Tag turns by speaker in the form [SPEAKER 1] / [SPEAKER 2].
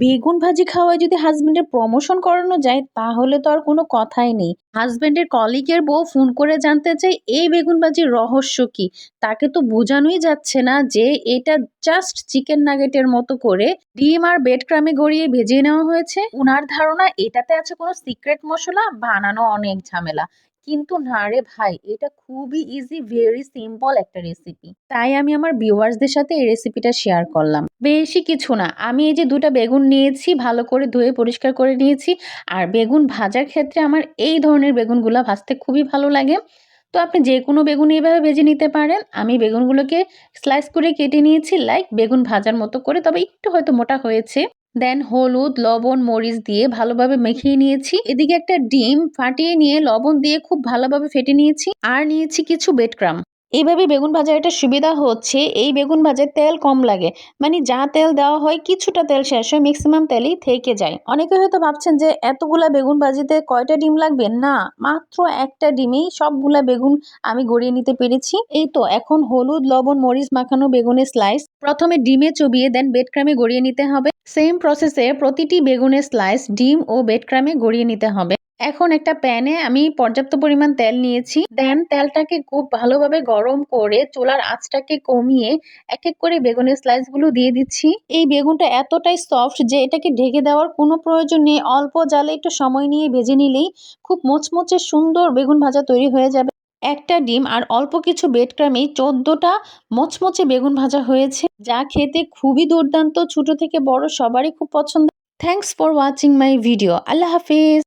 [SPEAKER 1] বেগুন ভাজি খাওয়ায় যদি হাজবেন্ডের প্রমোশন করানো যায়, তাহলে তো আর কোনো কথাই নেই। হাজবেন্ডের কলিগের বউ ফোন করে জানতে চাই এই বেগুন ভাজির রহস্য কি? তাকে তো বোঝানোই যাচ্ছে না যে এটা জাস্ট চিকেন নাগেটের মতো করে ডিম আর বেড ক্রামে গড়িয়ে ভেজে নেওয়া হয়েছে। উনার ধারণা, এটাতে আছে কোনো সিক্রেট মশলা, বানানো অনেক ঝামেলা। কিন্তু না রে ভাই, এটা খুবই ইজি ভেরি সিম্পল একটা রেসিপি তাই আমি আমার ভিউয়ার্সদের সাথে এই রেসিপিটা শেয়ার করলাম। বেশি কিছু না, আমি এই যে দুটা বেগুন নিয়েছি, ভালো করে ধুয়ে পরিষ্কার করে নিয়েছি, আর বেগুন ভাজার ক্ষেত্রে আমার এই ধরনের বেগুনগুলো ভাজতে খুবই ভালো লাগে। তো আপনি যে কোনো বেগুন এইভাবে ভেজে নিতে পারেন। আমি বেগুনগুলোকে স্লাইস করে কেটে নিয়েছি লাইক বেগুন ভাজার মতো করে, তবে একটু হয়তো মোটা হয়েছে। দেন হলুদ, লবণ, মরিচ দিয়ে ভালোভাবে মেখিয়ে নিয়েছি। এদিকে একটা ডিম ফাটিয়ে নিয়ে লবণ দিয়ে খুব ভালোভাবে ফেটে নিয়েছি। আর নিয়েছি কিছু বেডক্রাম এইভাবে বেগুন ভাজার একটা সুবিধা হচ্ছে, এই বেগুন ভাজার তেল কম লাগে। মানে যা তেল দেওয়া হয়, কিছুটা তেল শেষ হয় ম্যাক্সিমাম তেলই থেকে যায়। অনেকে হয়তো ভাবছেন যে এতগুলা বেগুন ভাজিতে কয়টা ডিম লাগবে? না, মাত্র একটা ডিমেই সবগুলা বেগুন আমি গড়িয়ে নিতে পেরেছি। এই তো, এখন হলুদ, লবণ, মরিচ মাখানো বেগুনের স্লাইস প্রথমে ডিমে চবিয়ে দেন বেডক্রামে গড়িয়ে নিতে হবে। সেম প্রসেসে প্রতিটি বেগুনের স্লাইস ডিম ও বেডক্রামে গড়িয়ে নিতে হবে। এখন একটা প্যানে আমি পর্যাপ্ত পরিমাণ তেল নিয়েছি। দেন তেলটাকে খুব ভালোভাবে গরম করে চুলার আঁচটাকে কমিয়ে এক এক করে বেগুনের স্লাইসগুলো দিয়ে দিচ্ছি। এই বেগুনটা এতটাই সফট যে এটাকে ঢেকে দেওয়ার কোনো প্রয়োজন নেই। অল্প জালে একটু সময় নিয়ে ভেজে নিলেই খুব মোচমোচে সুন্দর বেগুন ভাজা তৈরি হয়ে যাবে। একটা ডিম আর অল্প কিছু বেড ক্রামেই চোদ্দটা মচমচে বেগুন ভাজা হয়েছে। যা খেতে খুবই দুর্দান্ত, ছোট থেকে বড় সবারই খুব পছন্দ। Thanks for watching my video Allah Hafiz.